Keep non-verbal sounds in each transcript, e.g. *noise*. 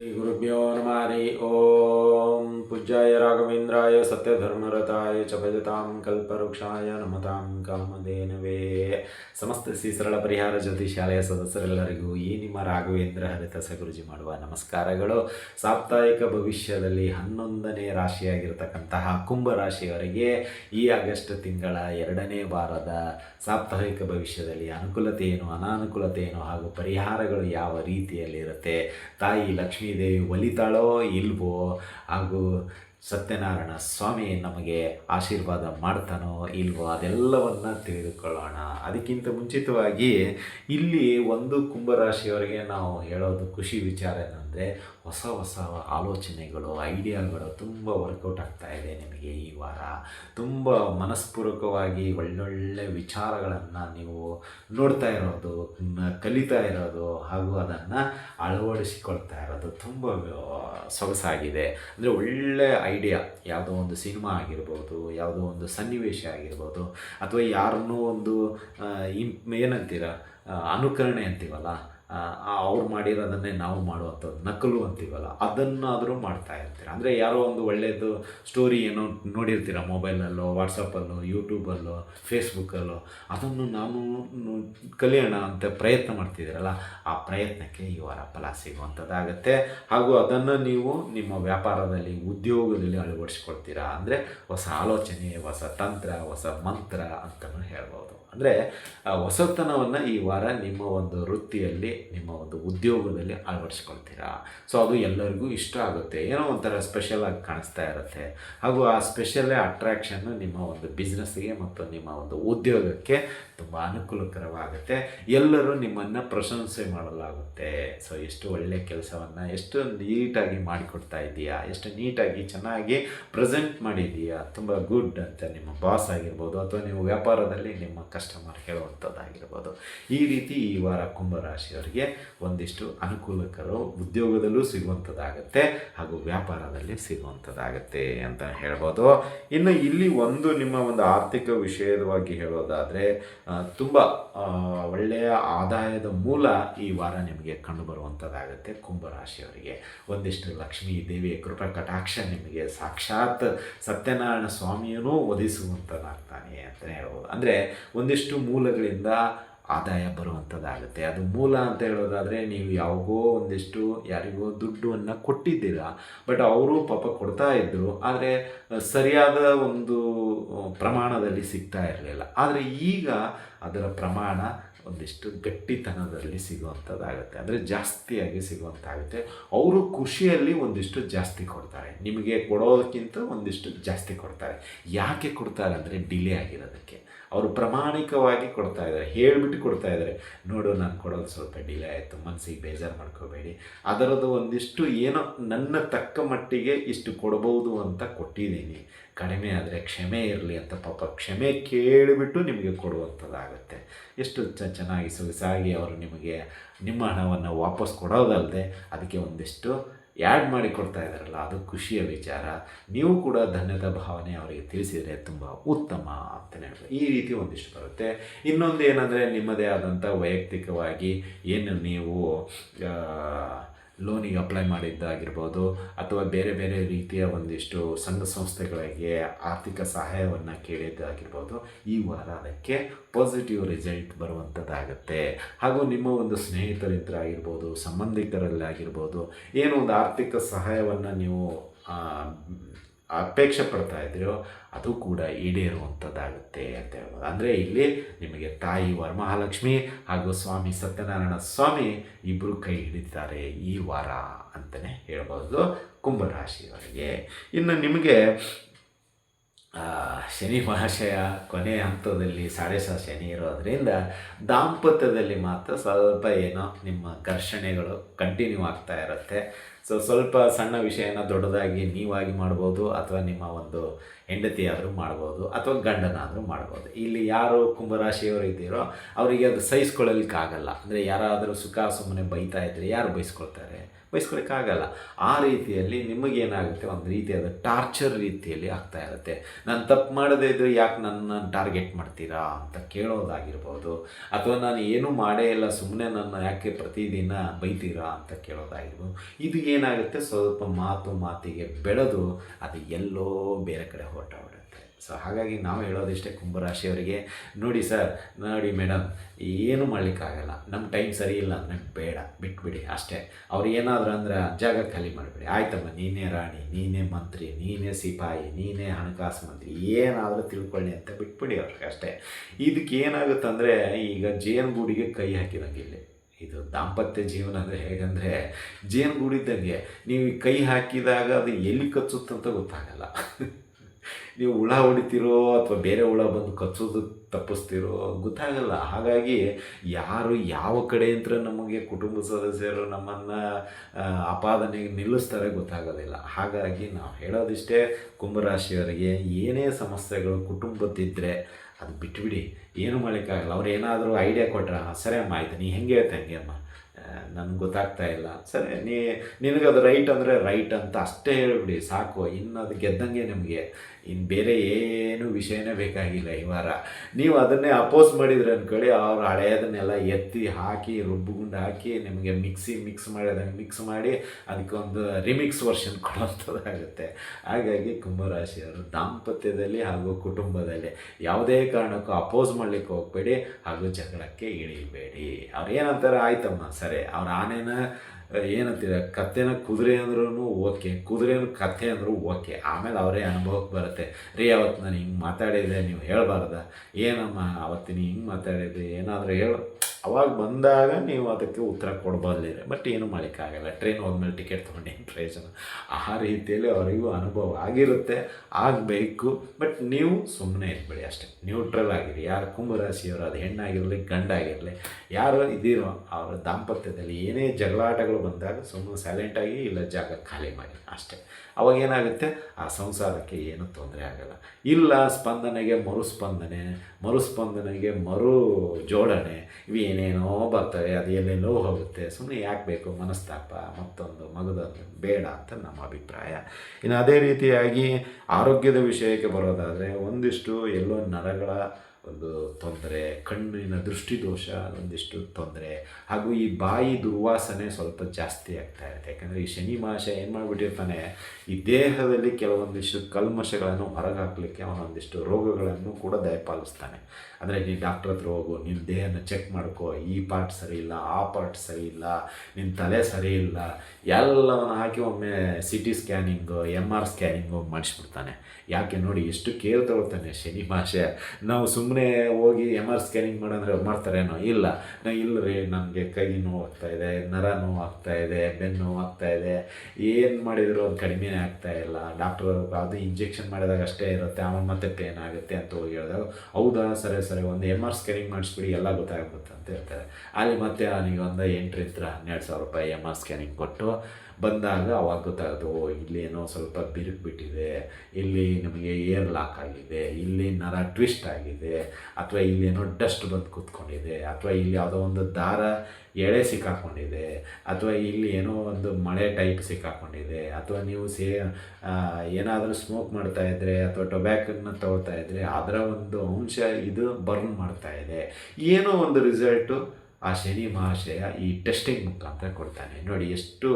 श्रीगुरुभ्यो नमारि ॐ ಪೂಜ್ಯಾಯ ರಾಘವೇಂದ್ರಾಯ ಸತ್ಯಧರ್ಮರತಾಯ ಚ ಭಜತಾಂ ಕಲ್ಪವೃಕ್ಷಾಯ ನಮತಾಂ ಕಾಮಧೇನವೇ. ಸಮಸ್ತ ಶ್ರೀ ಸರಳ ಪರಿಹಾರ ಜ್ಯೋತಿ ಶಾಲೆಯ ಸದಸ್ಯರೆಲ್ಲರಿಗೂ ಈ ನಿಮ್ಮ ರಾಘವೇಂದ್ರ ಹರಿತ ಸಗುರುಜಿ ಮಾಡುವ ನಮಸ್ಕಾರಗಳು. ಸಾಪ್ತಾಹಿಕ ಭವಿಷ್ಯದಲ್ಲಿ ಹನ್ನೊಂದನೇ ರಾಶಿಯಾಗಿರ್ತಕ್ಕಂತಹ ಕುಂಭ ರಾಶಿಯವರಿಗೆ ಈ ಆಗಸ್ಟ್ ತಿಂಗಳ ಎರಡನೇ ವಾರದ ಸಾಪ್ತಾಹಿಕ ಭವಿಷ್ಯದಲ್ಲಿ ಅನುಕೂಲತೆ ಏನು ಅನಾನುಕೂಲತೆ ಏನು ಹಾಗೂ ಪರಿಹಾರಗಳು ಯಾವ ರೀತಿಯಲ್ಲಿರುತ್ತೆ, ತಾಯಿ ಲಕ್ಷ್ಮೀದೇವಿ ಒಲಿತಾಳೋ ಇಲ್ವೋ ಹಾಗೂ ಸತ್ಯನಾರಾಯಣ ಸ್ವಾಮಿ ನಮಗೆ ಆಶೀರ್ವಾದ ಮಾಡ್ತಾನೋ ಇಲ್ವೋ ಅದೆಲ್ಲವನ್ನ ತಿಳಿದುಕೊಳ್ಳೋಣ. ಅದಕ್ಕಿಂತ ಮುಂಚಿತವಾಗಿ ಇಲ್ಲಿ ಒಂದು ಕುಂಭರಾಶಿಯವರಿಗೆ ನಾವು ಹೇಳೋದು ಖುಷಿ ವಿಚಾರ ಏನಂದರೆ ಹೊಸ ಹೊಸ ಆಲೋಚನೆಗಳು, ಐಡಿಯಾಗಳು ತುಂಬ ವರ್ಕೌಟ್ ಆಗ್ತಾ ಇದೆ ನಿಮಗೆ ಈ ವಾರ. ತುಂಬ ಮನಸ್ಪೂರ್ವಕವಾಗಿ ಒಳ್ಳೊಳ್ಳೆ ವಿಚಾರಗಳನ್ನು ನೀವು ನೋಡ್ತಾ ಇರೋದು ಕಲಿತಾ ಇರೋದು ಹಾಗೂ ಅದನ್ನು ಅಳವಡಿಸಿಕೊಳ್ತಾ ಇರೋದು ತುಂಬ ಸೊಗಸಾಗಿದೆ. ಅಂದರೆ ಒಳ್ಳೆ ಐಡಿಯಾ. ಯಾವುದೋ ಒಂದು ಸಿನಿಮಾ ಆಗಿರ್ಬೋದು, ಯಾವುದೋ ಒಂದು ಸನ್ನಿವೇಶ ಆಗಿರ್ಬೋದು, ಅಥವಾ ಯಾರನ್ನೋ ಒಂದು ಇಂಪ್ ಏನಂತೀರ ಅನುಕರಣೆ ಅಂತೀವಲ್ಲ ಅವ್ರು ಮಾಡಿರೋದನ್ನೇ ನಾವು ಮಾಡುವಂಥದ್ದು, ನಕಲು ಅಂತೀವಲ್ಲ, ಅದನ್ನಾದರೂ ಮಾಡ್ತಾ ಇರ್ತೀರ. ಅಂದರೆ ಯಾರೋ ಒಂದು ಒಳ್ಳೆಯದು ಸ್ಟೋರಿ ಏನೋ ನೋಡಿರ್ತೀರ ಮೊಬೈಲಲ್ಲೋ ವಾಟ್ಸಪ್ಪಲ್ಲೋ ಯೂಟ್ಯೂಬಲ್ಲೋ ಫೇಸ್ಬುಕ್ಕಲ್ಲೋ ಅದನ್ನು ನಾನು ಕಲಿಯೋಣ ಅಂತ ಪ್ರಯತ್ನ ಮಾಡ್ತಿದ್ದೀರಲ್ಲ, ಆ ಪ್ರಯತ್ನಕ್ಕೆ ಈ ವಾರ ಫಲ ಸಿಗುವಂಥದ್ದಾಗತ್ತೆ. ಹಾಗೂ ಅದನ್ನು ನೀವು ನಿಮ್ಮ ವ್ಯಾಪಾರದಲ್ಲಿ, ಉದ್ಯೋಗದಲ್ಲಿ ಅಳವಡಿಸ್ಕೊಳ್ತೀರಾ ಅಂದರೆ ಹೊಸ ಆಲೋಚನೆ, ಹೊಸ ತಂತ್ರ, ಹೊಸ ಮಂತ್ರ ಅಂತಲೂ ಹೇಳ್ಬೋದು. ಅಂದರೆ ಹೊಸತನವನ್ನು ಈ ವಾರ ನಿಮ್ಮ ಒಂದು ವೃತ್ತಿಯಲ್ಲಿ, ನಿಮ್ಮ ಒಂದು ಉದ್ಯೋಗದಲ್ಲಿ ಅಳವಡಿಸ್ಕೊಳ್ತೀರಾ? ಸೊ ಅದು ಎಲ್ಲರಿಗೂ ಇಷ್ಟ ಆಗುತ್ತೆ. ಏನೋ ಒಂಥರ ಸ್ಪೆಷಲ್ ಆಗಿ ಕಾಣಿಸ್ತಾ ಇರುತ್ತೆ. ಹಾಗೂ ಆ ಸ್ಪೆಷಲ್ಲೇ ಅಟ್ರ್ಯಾಕ್ಷನ್ನು ನಿಮ್ಮ ಒಂದು ಬಿಸ್ನೆಸ್ಗೆ ಮತ್ತು ನಿಮ್ಮ ಒಂದು ಉದ್ಯೋಗಕ್ಕೆ ತುಂಬ ಅನುಕೂಲಕರವಾಗುತ್ತೆ. ಎಲ್ಲರೂ ನಿಮ್ಮನ್ನು ಪ್ರಶಂಸೆ ಮಾಡಲಾಗುತ್ತೆ. ಸೊ ಎಷ್ಟು ಒಳ್ಳೆಯ ಕೆಲಸವನ್ನು, ಎಷ್ಟು ನೀಟಾಗಿ ಮಾಡಿಕೊಡ್ತಾ ಇದ್ದೀಯಾ ಎಷ್ಟು ನೀಟಾಗಿ, ಚೆನ್ನಾಗಿ ಪ್ರೆಸೆಂಟ್ ಮಾಡಿದ್ದೀಯಾ ತುಂಬ ಗುಡ್ ಅಂತ ನಿಮ್ಮ ಬಾಸ್ ಆಗಿರ್ಬೋದು, ಅಥವಾ ನೀವು ವ್ಯಾಪಾರದಲ್ಲಿ ನಿಮ್ಮ ಕಸ್ಟಮರ್ ಹೇಳುವಂಥದ್ದಾಗಿರ್ಬೋದು ಈ ರೀತಿ ಈ ವಾರ ಕುಂಭರಾಶಿಯವರಿಗೆ ಒಂದಿಷ್ಟು ಅನುಕೂಲಕರ ಉದ್ಯೋಗದಲ್ಲೂ ಸಿಗುವಂಥದ್ದಾಗತ್ತೆ ಹಾಗೂ ವ್ಯಾಪಾರದಲ್ಲಿ ಸಿಗುವಂಥದ್ದಾಗತ್ತೆ ಅಂತ ಹೇಳ್ಬೋದು. ಇನ್ನು ಇಲ್ಲಿ ಒಂದು ನಿಮ್ಮ ಒಂದು ಆರ್ಥಿಕ ವಿಷಯವಾಗಿ ಹೇಳೋದಾದರೆ ತುಂಬ ಒಳ್ಳೆಯ ಆದಾಯದ ಮೂಲ ಈ ವಾರ ನಿಮಗೆ ಕಂಡುಬರುವಂಥದ್ದಾಗುತ್ತೆ ಕುಂಭರಾಶಿಯವರಿಗೆ. ಒಂದಿಷ್ಟು ಲಕ್ಷ್ಮೀ ದೇವಿಯ ಕೃಪಾ ಕಟಾಕ್ಷ ನಿಮಗೆ ಸಾಕ್ಷಾತ್ ಸತ್ಯನಾರಾಯಣ ಸ್ವಾಮಿಯನ್ನು ಒದಿಸುವಂಥದ್ದಾಗ್ತಾನೆ ಅಂತಲೇ ಹೇಳ್ಬೋದು. ಅಂದರೆ ಒಂದಿಷ್ಟು ಮೂಲಗಳಿಂದ ಆದಾಯ ಬರುವಂಥದ್ದಾಗುತ್ತೆ. ಅದು ಮೂಲ ಅಂತ ಹೇಳೋದಾದರೆ ನೀವು ಯಾವಾಗೋ ಒಂದಿಷ್ಟು ಯಾರಿಗೋ ದುಡ್ಡನ್ನು ಕೊಟ್ಟಿದ್ದೀರಾ. ಬಟ್ ಅವರು ಪಾಪ ಕೊಡ್ತಾ ಇದ್ದರು ಆದರೆ ಸರಿಯಾದ ಒಂದು ಪ್ರಮಾಣದಲ್ಲಿ ಸಿಗ್ತಾ ಇರಲಿಲ್ಲ. ಆದರೆ ಈಗ ಅದರ ಪ್ರಮಾಣ ಒಂದಿಷ್ಟು ಗಟ್ಟಿತನದಲ್ಲಿ ಸಿಗುವಂಥದ್ದಾಗುತ್ತೆ. ಅಂದರೆ ಜಾಸ್ತಿಯಾಗಿ ಸಿಗುವಂತಾಗುತ್ತೆ. ಅವರು ಖುಷಿಯಲ್ಲಿ ಒಂದಿಷ್ಟು ಜಾಸ್ತಿ ಕೊಡ್ತಾರೆ. ನಿಮಗೆ ಕೊಡೋದಕ್ಕಿಂತ ಒಂದಿಷ್ಟು ಜಾಸ್ತಿ ಕೊಡ್ತಾರೆ. ಯಾಕೆ ಕೊಡ್ತಾರೆ ಅಂದರೆ ಡಿಲೇ ಆಗಿರೋದಕ್ಕೆ. ಅವರು ಪ್ರಾಮಾಣಿಕವಾಗಿ ಕೊಡ್ತಾ ಇದ್ದಾರೆ. ಹೇಳಿಬಿಟ್ಟು ಕೊಡ್ತಾ ಇದ್ದಾರೆ. ನೋಡು, ನಾನು ಕೊಡೋದು ಸ್ವಲ್ಪ ಡಿಲೇ ಆಯಿತು. ಮನಸ್ಸಿಗೆ ಬೇಜಾರು ಮಾಡ್ಕೋಬೇಡಿ. ಅದರದ್ದು ಒಂದಿಷ್ಟು ಏನೋ ನನ್ನ ತಕ್ಕ ಮಟ್ಟಿಗೆ ಇಷ್ಟು ಕೊಡ್ಬೋದು ಅಂತ ಕೊಟ್ಟಿದ್ದೀನಿ. ಕಡಿಮೆ ಆದರೆ ಕ್ಷಮೆ ಇರಲಿ ಅಂತ ಪಾಪ ಕ್ಷಮೆ ಕೇಳಿಬಿಟ್ಟು ನಿಮಗೆ ಕೊಡುವಂಥದ್ದಾಗುತ್ತೆ. ಎಷ್ಟು ಚ, ಚೆನ್ನಾಗಿ ಸೊಗಸಾಗಿ ಅವರು ನಿಮಗೆ ನಿಮ್ಮ ಹಣವನ್ನು ವಾಪಸ್ ಕೊಡೋದಲ್ಲದೆ ಅದಕ್ಕೆ ಒಂದಿಷ್ಟು ಆ್ಯಡ್ ಮಾಡಿ ಕೊಡ್ತಾ ಇದ್ದಾರಲ್ಲ, ಅದು ಖುಷಿಯ ವಿಚಾರ. ನೀವು ಕೂಡ ಧನ್ಯತಾ ಭಾವನೆ ಅವರಿಗೆ ತಿಳಿಸಿದರೆ ತುಂಬ ಉತ್ತಮ ಅಂತಲೇ ಹೇಳ್ಬೋದು. ಈ ರೀತಿ ಒಂದಿಷ್ಟು ಬರುತ್ತೆ. ಇನ್ನೊಂದು ಏನಂದರೆ ನಿಮ್ಮದೇ ಆದಂಥ ವೈಯಕ್ತಿಕವಾಗಿ ಏನು ನೀವು ಲೋನಿಗೆ ಅಪ್ಲೈ ಮಾಡಿದ್ದಾಗಿರ್ಬೋದು, ಅಥವಾ ಬೇರೆ ಬೇರೆ ರೀತಿಯ ಒಂದಿಷ್ಟು ಸಂಘ ಸಂಸ್ಥೆಗಳಿಗೆ ಆರ್ಥಿಕ ಸಹಾಯವನ್ನು ಕೇಳಿದ್ದಾಗಿರ್ಬೋದು, ಈ ವಾರ ಅದಕ್ಕೆ ಪಾಸಿಟಿವ್ ರಿಸಲ್ಟ್ ಬರುವಂಥದ್ದಾಗುತ್ತೆ ಹಾಗೂ ನಿಮ್ಮ ಒಂದು ಸ್ನೇಹಿತರಿದ್ದರೆ ಆಗಿರ್ಬೋದು ಸಂಬಂಧಿಕರಲ್ಲಿ ಆಗಿರ್ಬೋದು ಏನೋ ಒಂದು ಆರ್ಥಿಕ ಸಹಾಯವನ್ನು ನೀವು ಅಪೇಕ್ಷೆ ಪಡ್ತಾ ಇದ್ದೀರೋ ಅದು ಕೂಡ ಈಡೇರುವಂಥದ್ದಾಗುತ್ತೆ ಅಂತ ಹೇಳ್ಬೋದು. ಅಂದರೆ ಇಲ್ಲಿ ನಿಮಗೆ ತಾಯಿ ವರಮಹಾಲಕ್ಷ್ಮಿ ಹಾಗೂ ಸ್ವಾಮಿ ಸತ್ಯನಾರಾಯಣ ಸ್ವಾಮಿ ಇಬ್ಬರು ಕೈ ಹಿಡಿತಾರೆ ಈ ವಾರ ಅಂತಲೇ ಹೇಳ್ಬೋದು ಕುಂಭರಾಶಿಯವರಿಗೆ. ಇನ್ನು ನಿಮಗೆ ಶನಿ ಮಹಾಶಯ ಕೊನೆಯ ಹಂತದಲ್ಲಿ ಸಾಡೆ ಶನಿ ಇರೋದರಿಂದ ದಾಂಪತ್ಯದಲ್ಲಿ ಮಾತ್ರ ಸ್ವಲ್ಪ ಏನೋ ನಿಮ್ಮ ಘರ್ಷಣೆಗಳು ಕಂಟಿನ್ಯೂ ಆಗ್ತಾ ಇರುತ್ತೆ. ಸೊ ಸ್ವಲ್ಪ ಸಣ್ಣ ವಿಷಯನ ದೊಡ್ಡದಾಗಿ ನೀವಾಗಿ ಮಾಡ್ಬೋದು ಅಥವಾ ನಿಮ್ಮ ಒಂದು ಹೆಂಡತಿಯಾದರೂ ಮಾಡ್ಬೋದು ಅಥವಾ ಗಂಡನಾದರೂ ಮಾಡ್ಬೋದು. ಇಲ್ಲಿ ಯಾರು ಕುಂಭರಾಶಿಯವರು ಇದ್ದೀರೋ ಅವರಿಗೆ ಅದು ಸಹಿಸ್ಕೊಳ್ಳಲಿಕ್ಕಾಗಲ್ಲ. ಅಂದರೆ ಯಾರಾದರೂ ಸುಖ ಸುಮ್ಮನೆ ಬೈತಾ ಇದ್ದರೆ ಯಾರು ಬೈಸ್ಕೊಳ್ತಾರೆ? ಬಯಸ್ಕೊಳಕ್ಕಾಗಲ್ಲ ಆ ರೀತಿಯಲ್ಲಿ ನಿಮಗೇನಾಗುತ್ತೆ? ಒಂದು ರೀತಿಯಾದ ಟಾರ್ಚರ್ ರೀತಿಯಲ್ಲಿ ಆಗ್ತಾ ಇರುತ್ತೆ. ನಾನು ತಪ್ಪು ಮಾಡದೇ ಇದ್ದರೆ ಯಾಕೆ ನನ್ನ ಟಾರ್ಗೆಟ್ ಮಾಡ್ತೀರಾ ಅಂತ ಕೇಳೋದಾಗಿರ್ಬೋದು. ಅಥವಾ ನಾನು ಏನೂ ಮಾಡೇ ಇಲ್ಲ ಸುಮ್ಮನೆ ನನ್ನ ಯಾಕೆ ಪ್ರತಿದಿನ ಬೈತೀರಾ ಅಂತ ಕೇಳೋದಾಗಿರ್ಬೋದು. ಇದು ಏನಾಗುತ್ತೆ? ಸ್ವಲ್ಪ ಮಾತು ಮಾತಿಗೆ ಬೆಳೆದು ಅದು ಎಲ್ಲೋ ಬೇರೆ ಕಡೆ ಹೊರಟೋಗ್ಬಿಡುತ್ತೆ ಸೊ ಹಾಗಾಗಿ ನಾವು ಹೇಳೋದಿಷ್ಟೇ ಕುಂಭರಾಶಿಯವರಿಗೆ. ನೋಡಿ ಸರ್ ನೋಡಿ ಮೇಡಮ್ ಏನು ಮಾಡಲಿಕ್ಕಾಗಲ್ಲ. ನಮ್ಮ ಟೈಮ್ ಸರಿ ಇಲ್ಲ ಅಂದರೆ ಬೇಡ, ಬಿಟ್ಬಿಡಿ ಅಷ್ಟೇ. ಅವ್ರು ಏನಾದರೂ ಅಂದ್ರೆ ಜಾಗ ಖಾಲಿ ಮಾಡಿಬಿಡಿ. ಆಯ್ತಮ್ಮ, ನೀನೇ ರಾಣಿ, ನೀನೇ ಮಂತ್ರಿ, ನೀನೇ ಸಿಪಾಯಿ, ನೀನೇ ಹಣಕಾಸು ಮಂತ್ರಿ, ಏನಾದರೂ ತಿಳ್ಕೊಳ್ಳಿ ಅಂತ ಬಿಟ್ಬಿಡಿ ಅವ್ರಿಗೆ ಅಷ್ಟೇ. ಇದಕ್ಕೆ ಏನಾಗುತ್ತೆ ಅಂದರೆ, ಈಗ ಜೇನುಗೂಡಿಗೆ ಕೈ ಹಾಕಿದಂಗೆ ಇಲ್ಲಿ. ಇದು ದಾಂಪತ್ಯ ಜೀವನ ಅಂದರೆ ಹೇಗಂದರೆ ಜೇನುಗೂಡಿದ್ದಂಗೆ ನೀವು ಕೈ ಹಾಕಿದಾಗ ಅದು ಎಲ್ಲಿ ಕಚ್ಚುತ್ತಂತ ಗೊತ್ತಾಗಲ್ಲ. *laughs* ನೀವು ಹುಳ ಹೊಡಿತೀರೋ ಅಥವಾ ಬೇರೆ ಹುಳ ಬಂದು ಕಚ್ಚೋದು ತಪ್ಪಿಸ್ತಿರೋ ಗೊತ್ತಾಗಲ್ಲ. ಹಾಗಾಗಿ ಯಾರು ಯಾವ ಕಡೆಯಿಂದ ನಮಗೆ ಕುಟುಂಬ ಸದಸ್ಯರು ನಮ್ಮನ್ನು ಆಪಾದನೆಗೆ ನಿಲ್ಲಿಸ್ತಾರೆ ಗೊತ್ತಾಗೋದಿಲ್ಲ. ಹಾಗಾಗಿ ನಾವು ಹೇಳೋದಿಷ್ಟೇ, ಕುಂಭರಾಶಿಯವರಿಗೆ ಏನೇ ಸಮಸ್ಯೆಗಳು ಕುಟುಂಬದ್ದಿದ್ದರೆ ಅದು ಬಿಟ್ಬಿಡಿ. ಏನು ಮಾಡೋಕ್ಕಾಗಲ್ಲ ಅವ್ರು ಏನಾದರೂ ಐಡಿಯಾ ಕೊಟ್ರೆ ಸರಿ ಅಮ್ಮ, ಆಯ್ತು. ನೀ ಹೆಂಗೆ ಹೇಳ್ತೆ ಹಂಗೆ ಅಮ್ಮ ನನಗೆ ಗೊತ್ತಾಗ್ತಾ ಇಲ್ಲ. ಸರಿ, ನೀ, ನಿನಗದು ರೈಟ್ ಅಂದರೆ ರೈಟ್ ಅಂತ ಅಷ್ಟೇ ಹೇಳಿಬಿಡಿ, ಸಾಕು. ಇನ್ನು ಅದು ಗೆದ್ದಂಗೆ ನಿಮಗೆ. ಇನ್ನು ಬೇರೆ ಏನು ವಿಷಯನೇ ಬೇಕಾಗಿಲ್ಲ ಈ ವಾರ. ನೀವು ಅದನ್ನೇ ಅಪೋಸ್ ಮಾಡಿದ್ರೆ ಅಂದ್ಕೊಳ್ಳಿ ಅವ್ರು ಹಳೆಯದನ್ನೆಲ್ಲ ಎತ್ತಿ ಹಾಕಿ, ರುಬ್ಬುಗುಂಡು ಹಾಕಿ, ನಿಮಗೆ ಮಿಕ್ಸಿ ಮಿಕ್ಸ್ ಮಾಡಿದಂಗೆ ಮಿಕ್ಸ್ ಮಾಡಿ ಅದಕ್ಕೊಂದು ರಿಮಿಕ್ಸ್ ವರ್ಷನ್ *laughs* ಕೊಡುವಂಥದ್ದಾಗುತ್ತೆ. ಹಾಗಾಗಿ ಕುಂಭರಾಶಿಯವರು ದಾಂಪತ್ಯದಲ್ಲಿ ಹಾಗೂ ಕುಟುಂಬದಲ್ಲಿ ಯಾವುದೇ ಕಾರಣಕ್ಕೂ ಅಪೋಸ್ ಮಾಡಲಿಕ್ಕೆ ಹೋಗಬೇಡಿ ಹಾಗೂ ಜಗಳಕ್ಕೆ ಇಳಿಬೇಡಿ. ಅವ್ರು ಏನಂತಾರೆ, ಆಯ್ತಮ್ಮ, ಸರಿ. ಅವ್ರ ಆನೆನ ಏನಂತೀರ? ಕತ್ತೆನ ಕುದುರೆ ಅಂದ್ರೂ ಓಕೆ, ಕುದುರೆನ ಕತ್ತೆ ಅಂದರೂ ಓಕೆ. ಆಮೇಲೆ ಅವರೇ ಅನುಭವಕ್ಕೆ ಬರುತ್ತೆ. ರೀ, ಅವತ್ತು ನಾನು ಹಿಂಗೆ ಮಾತಾಡಿದೆ ನೀವು ಹೇಳಬಾರ್ದ? ಏನಮ್ಮ, ಅವತ್ತು ನೀ ಹಿಂಗೆ ಮಾತಾಡಿದೆ ಏನಾದರೂ ಹೇಳು. ಅವಾಗ ಬಂದಾಗ ನೀವು ಅದಕ್ಕೆ ಉತ್ತರ ಕೊಡಬಲ್ಲಿರಿ ಬಟ್ ಏನು ಮಾಡೋಕ್ಕಾಗಲ್ಲ. ಟ್ರೈನ್ ಹೋದ್ಮೇಲೆ ಟಿಕೆಟ್ ತೊಗೊಂಡೇನು ಪ್ರಯೋಜನ? ಆ ರೀತಿಯಲ್ಲಿ ಅವರಿಗೂ ಅನುಭವ ಆಗಿರುತ್ತೆ, ಆಗಬೇಕು. ಬಟ್ ನೀವು ಸುಮ್ಮನೆ ಇರಬೇಡಿ ಅಷ್ಟೇ. ನ್ಯೂಟ್ರಲ್ ಆಗಿರಿ. ಯಾರು ಕುಂಭರಾಶಿಯವರು, ಅದು ಹೆಣ್ಣಾಗಿರಲಿ, ಗಂಡಾಗಿರಲಿ, ಯಾರು ಇದ್ದೀರೋ ಅವರ ದಾಂಪತ್ಯದಲ್ಲಿ ಏನೇ ಜಗಳಾಟಗಳು ಬಂದಾಗ ಸುಮ್ಮನೆ ಸೈಲೆಂಟಾಗಿ ಇಲ್ಲ ಜಾಗ ಖಾಲಿ ಮಾಡಿ. ಅಷ್ಟೇ. ಅವಾಗ ಏನಾಗುತ್ತೆ? ಆ ಸಂಸಾರಕ್ಕೆ ಏನೂ ತೊಂದರೆ ಆಗಲ್ಲ. ಇಲ್ಲ ಸ್ಪಂದನೆಗೆ ಮರುಸ್ಪಂದನೆ ಮರುಸ್ಪಂದನೆಗೆ ಮರು ಜೋಡಣೆ ಇವು ಏನೇನೋ ಬರ್ತವೆ, ಅದು ಎಲ್ಲೆಲ್ಲೋ ಹೋಗುತ್ತೆ. ಸುಮ್ಮನೆ ಯಾಕೆ ಬೇಕು? ಮನಸ್ತಾಪ, ಮತ್ತೊಂದು ಮಗದೊಂದು ಬೇಡ ಅಂತ ನಮ್ಮ ಅಭಿಪ್ರಾಯ. ಇನ್ನು ಅದೇ ರೀತಿಯಾಗಿ ಆರೋಗ್ಯದ ವಿಷಯಕ್ಕೆ ಬರೋದಾದರೆ ಒಂದಿಷ್ಟು ಎಲ್ಲೋ ನರಗಳ ಒಂದು ತೊಂದರೆ, ಕಣ್ಣಿನ ದೃಷ್ಟಿದೋಷ ಒಂದಿಷ್ಟು ತೊಂದರೆ. ಹಾಗೂ ಈ ಬಾಯಿ ದುರ್ವಾಸನೆ ಸ್ವಲ್ಪ ಜಾಸ್ತಿ ಆಗ್ತಾ ಇರುತ್ತೆ. ಯಾಕಂದರೆ ಈ ಶನಿ ಮಾಷ ಏನು ಮಾಡಿಬಿಟ್ಟಿರ್ತಾನೆ, ಈ ದೇಹದಲ್ಲಿ ಕೆಲವೊಂದಿಷ್ಟು ಕಲ್ಮಶಗಳನ್ನು ಹೊರಗೆ ಹಾಕಲಿಕ್ಕೆ ಅವನೊಂದಿಷ್ಟು ರೋಗಗಳನ್ನು ಕೂಡ ದಯಪಾಲಿಸ್ತಾನೆ. ಅಂದರೆ ನೀನು ಡಾಕ್ಟ್ರ್ ಹತ್ರ ಹೋಗು ನಿನ್ನ ದೇಹನ ಚೆಕ್ ಮಾಡ್ಕೋ, ಈ ಪಾರ್ಟ್ ಸರಿ ಇಲ್ಲ, ಆ ಪಾರ್ಟ್ ಸರಿ ಇಲ್ಲ ನಿನ್ನ ತಲೆ ಸರಿ ಇಲ್ಲ, ಎಲ್ಲವನ್ನು ಹಾಕಿ ಒಮ್ಮೆ C T scanning M R scanning ಮಾಡಿಸ್ಬಿಡ್ತಾನೆ. ಯಾಕೆ ನೋಡಿ ಎಷ್ಟು ಕೇರ್ ತಗೊಳ್ತಾನೆ ಶನಿ ಭಾಷೆ ನಾವು ಸುಮ್ಮನೆ ಹೋಗಿ ಎಂ ಆರ್ ಸ್ಕ್ಯಾನಿಂಗ್ ಮಾಡಂದ್ರೆ ಮಾಡ್ತಾರೇನೋ ಇಲ್ಲ. ನಾ ಇಲ್ಲ ರೀ ನನಗೆ ಕೈ ನೋವು ಆಗ್ತಾ ಇದೆ, ನರ ನೋವು ಆಗ್ತಾ ಇದೆ, ಬೆನ್ನು ನೋವು ಇದೆ. ಏನು ಮಾಡಿದರೂ ಅದು ಆಗ್ತಾ ಇಲ್ಲ. ಡಾಕ್ಟ್ರು ಅದು ಇಂಜೆಕ್ಷನ್ ಮಾಡಿದಾಗ ಅಷ್ಟೇ ಇರುತ್ತೆ, ಆಮೇಲೆ ಮತ್ತೆ ಪೇನ್ ಆಗುತ್ತೆ ಅಂತ ಹೋಗಿ ಹೇಳಿದಾಗ, ಹೌದಾ, ಸರಿ ಸರಿ, ಒಂದು ಎಂ ಆರ್ ಸ್ಕ್ಯಾನಿಂಗ್ ಮಾಡಿಸ್ಬಿಡಿ, ಎಲ್ಲ ಗೊತ್ತಾಗುತ್ತೆ ಅಂತ ಹೇಳ್ತಾರೆ. ಅಲ್ಲಿ ಮತ್ತೆ ಅವನಿಗೆ ಒಂದು ಎಂಟರಿಂದ ಹನ್ನೆರಡು ಸಾವಿರ ರೂಪಾಯಿ ಎಂ ಆರ್ ಸ್ಕ್ಯಾನಿಂಗ್ ಕೊಟ್ಟು ಬಂದಾಗ ಅವಾಗ ಗೊತ್ತಾಗೋದು ಇಲ್ಲಿ ಏನೋ ಸ್ವಲ್ಪ ಬಿರುಕು ಬಿಟ್ಟಿದೆ, ಇಲ್ಲಿ ನಮಗೆ ಏರ್ ಲಾಕ್ ಆಗಿದೆ, ಇಲ್ಲಿ ನರ ಟ್ವಿಸ್ಟ್ ಆಗಿದೆ ಅಥವಾ ಇಲ್ಲೇನೋ ಡಸ್ಟ್ ಬಂದು ಕೂತ್ಕೊಂಡಿದೆ. ಅಥವಾ ಇಲ್ಲಿ ಯಾವುದೋ ಒಂದು ದಾರ ಎಳೆ ಸಿಕ್ಕಾಕೊಂಡಿದೆ. ಅಥವಾ ಇಲ್ಲಿ ಏನೋ ಒಂದು ಮಳೆ ಟೈಪ್ ಸಿಕ್ಕಾಕೊಂಡಿದೆ. ಅಥವಾ ನೀವು ಸೇ ಏನಾದರೂ ಸ್ಮೋಕ್ ಮಾಡ್ತಾ ಇದ್ದರೆ ಅಥವಾ ಟೊಬ್ಯಾಕನ್ನ ತಗೋತಾ ಇದ್ದರೆ ಅದರ ಒಂದು ಅಂಶ ಇದು ಬರ್ನ್ ಮಾಡ್ತಾ ಇದೆ. ಏನೋ ಒಂದು ರಿಸಲ್ಟು ಆ ಶನಿ ಮಹಾಶಯ ಈ ಟೆಸ್ಟಿಂಗ್ ಮುಖಾಂತರ ಕೊಡ್ತಾನೆ. ನೋಡಿ, ಎಷ್ಟು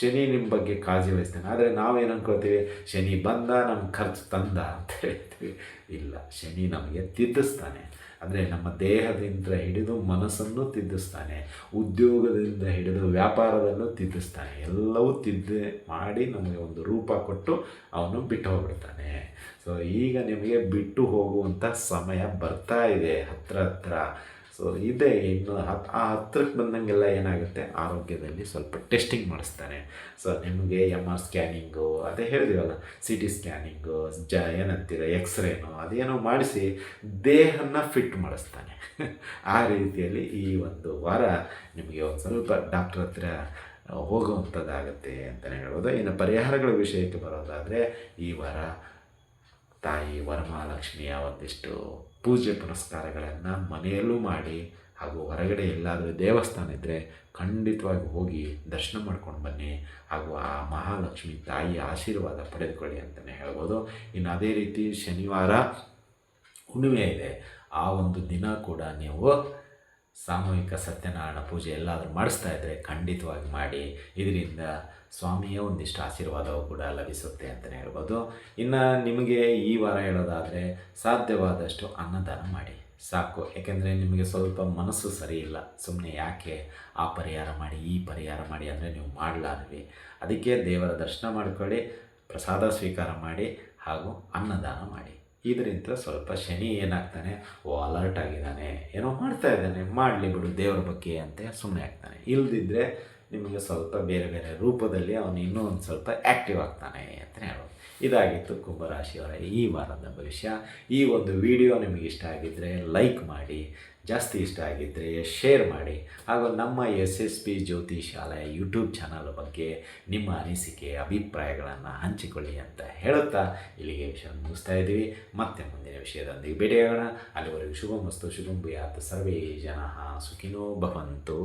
ಶನಿ ನಿಮ್ಮ ಬಗ್ಗೆ ಕಾಳಜಿ ವಹಿಸ್ತಾನೆ. ಆದರೆ ನಾವೇನು ಅನ್ಕೋತೀವಿ ಶನಿ ಬಂದ ನಮ್ಮ ಖರ್ಚು ತಂದ ಅಂತ ಹೇಳ್ತೀವಿ. ಇಲ್ಲ, ಶನಿ ನಮಗೆ ತಿದ್ದಿಸ್ತಾನೆ. ಅಂದರೆ ನಮ್ಮ ದೇಹದಿಂದ ಹಿಡಿದು ಮನಸ್ಸನ್ನು ತಿದ್ದಿಸ್ತಾನೆ. ಉದ್ಯೋಗದಿಂದ ಹಿಡಿದು ವ್ಯಾಪಾರದಲ್ಲೂ ತಿದ್ದಿಸ್ತಾನೆ. ಎಲ್ಲವೂ ತಿದ್ದು ಮಾಡಿ ನಮಗೆ ಒಂದು ರೂಪ ಕೊಟ್ಟು ಅವನು ಬಿಟ್ಟು ಹೋಗ್ಬಿಡ್ತಾನೆ. ಸೊ ಈಗ ನಿಮಗೆ ಬಿಟ್ಟು ಹೋಗುವಂಥ ಸಮಯ ಬರ್ತಾ ಇದೆ. ಹತ್ರ ಹತ್ರ. ಸೊ ಇದೆ ಇನ್ನು ಹತ್ತು ಆ ಹತ್ರಕ್ಕೆ ಬಂದಂಗೆಲ್ಲ ಏನಾಗುತ್ತೆ? ಆರೋಗ್ಯದಲ್ಲಿ ಸ್ವಲ್ಪ ಟೆಸ್ಟಿಂಗ್ ಮಾಡಿಸ್ತಾನೆ ಸೊ ನಿಮಗೆ ಎಂ ಆರ್ ಸ್ಕ್ಯಾನಿಂಗು ಅದೇ ಹೇಳಿದಿವಲ್ಲ ಸಿ ಟಿ ಸ್ಕ್ಯಾನಿಂಗು ಜ ಏನಂತೀರ ಎಕ್ಸ್ರೇನು ಅದೇನೋ ಮಾಡಿಸಿ ದೇಹನ ಫಿಟ್ ಮಾಡಿಸ್ತಾನೆ. *laughs* ಆ ರೀತಿಯಲ್ಲಿ ಈ ಒಂದು ವಾರ ನಿಮಗೆ ಒಂದು ಸ್ವಲ್ಪ ಡಾಕ್ಟ್ರ್ ಹತ್ರ ಹೋಗುವಂಥದ್ದಾಗುತ್ತೆ ಅಂತಲೇ ಹೇಳ್ಬೋದು. ಇನ್ನು ಪರಿಹಾರಗಳ ವಿಷಯಕ್ಕೆ ಬರೋದಾದರೆ ಈ ವಾರ ತಾಯಿ ವರಮಹಾಲಕ್ಷ್ಮಿಯ ಒಂದಿಷ್ಟು ಪೂಜೆ ಪುನಸ್ಕಾರಗಳನ್ನು ಮನೆಯಲ್ಲೂ ಮಾಡಿ ಹಾಗೂ ಹೊರಗಡೆ ಎಲ್ಲಾದರೂ ದೇವಸ್ಥಾನ ಇದ್ದರೆ ಖಂಡಿತವಾಗಿ ಹೋಗಿ ದರ್ಶನ ಮಾಡ್ಕೊಂಡು ಬನ್ನಿ ಹಾಗೂ ಆ ಮಹಾಲಕ್ಷ್ಮಿ ತಾಯಿಯ ಆಶೀರ್ವಾದ ಪಡೆದುಕೊಳ್ಳಿ ಅಂತಲೇ ಹೇಳ್ಬೋದು. ಇನ್ನು ಅದೇ ರೀತಿ ಶನಿವಾರ ಹುಣ್ಣಿಮೆ ಇದೆ. ಆ ಒಂದು ದಿನ ಕೂಡ ನೀವು ಸಾಮೂಹಿಕ ಸತ್ಯನಾರಾಯಣ ಪೂಜೆ ಎಲ್ಲಾದರೂ ಮಾಡಿಸ್ತಾ ಇದ್ದರೆ ಖಂಡಿತವಾಗಿ ಮಾಡಿ. ಇದರಿಂದ ಸ್ವಾಮಿಯ ಒಂದಿಷ್ಟು ಆಶೀರ್ವಾದವು ಕೂಡ ಲಭಿಸುತ್ತೆ ಅಂತಲೇ ಹೇಳ್ಬೋದು. ಇನ್ನು ನಿಮಗೆ ಈ ವಾರ ಹೇಳೋದಾದರೆ ಸಾಧ್ಯವಾದಷ್ಟು ಅನ್ನದಾನ ಮಾಡಿ. ಸಾಕು. ಯಾಕೆಂದರೆ ನಿಮಗೆ ಸ್ವಲ್ಪ ಮನಸ್ಸು ಸರಿ ಇಲ್ಲ. ಸುಮ್ಮನೆ ಯಾಕೆ ಆ ಪರಿಹಾರ ಮಾಡಿ, ಈ ಪರಿಹಾರ ಮಾಡಿ ಅಂದರೆ ನೀವು ಮಾಡಲಾರ್ವಿ ಅದಕ್ಕೆ ದೇವರ ದರ್ಶನ ಮಾಡಿಕೊಳ್ಳಿ, ಪ್ರಸಾದ ಸ್ವೀಕಾರ ಮಾಡಿ ಹಾಗೂ ಅನ್ನದಾನ ಮಾಡಿ. ಇದರಿಂದ ಸ್ವಲ್ಪ ಶನಿ ಏನಾಗ್ತಾನೆ, ಓ ಅಲರ್ಟ್ ಆಗಿದ್ದಾನೆ. ಏನೋ ಮಾಡ್ತಾ ಇದ್ದಾನೆ. ಮಾಡಲಿ ಬಿಡು, ದೇವರ ಬಗ್ಗೆ ಅಂತ ಸುಮ್ಮನೆ ಆಗ್ತಾನೆ. ಇಲ್ಲದಿದ್ದರೆ ನಿಮಗೆ ಸ್ವಲ್ಪ ಬೇರೆ ಬೇರೆ ರೂಪದಲ್ಲಿ ಅವನು ಇನ್ನೂ ಒಂದು ಸ್ವಲ್ಪ ಆ್ಯಕ್ಟಿವ್ ಆಗ್ತಾನೆ ಅಂತಲೇ ಹೇಳ್ಬೋದು. ಇದಾಗಿತ್ತು ಕುಂಭರಾಶಿಯವರ ಈ ವಾರದ ಭವಿಷ್ಯ. ಈ ಒಂದು ವಿಡಿಯೋ ನಿಮಗೆ ಇಷ್ಟ ಆಗಿದ್ದರೆ ಲೈಕ್ ಮಾಡಿ, ಜಾಸ್ತಿ ಇಷ್ಟ ಆಗಿದ್ದರೆ ಶೇರ್ ಮಾಡಿ, ಹಾಗೂ ನಮ್ಮ S S P Jyotishalaya YouTube channel ಬಗ್ಗೆ ನಿಮ್ಮ ಅನಿಸಿಕೆ, ಅಭಿಪ್ರಾಯಗಳನ್ನು ಹಂಚಿಕೊಳ್ಳಿ ಅಂತ ಹೇಳುತ್ತಾ ಇಲ್ಲಿಗೆ ವಿಷಯ ಮುಗಿಸ್ತಾ ಇದ್ದೀವಿ. ಮತ್ತೆ ಮುಂದಿನ ವಿಷಯದೊಂದಿಗೆ ಭೇಟಿಯಾಗೋಣ ಅಲ್ಲಿವರೆಗೂ ಶುಭಮಸ್ತು. ಶುಭಂ ಭೂಯಾತ್. ಸರ್ವೇ ಜನ ಸುಖಿನೋ ಭವಂತು.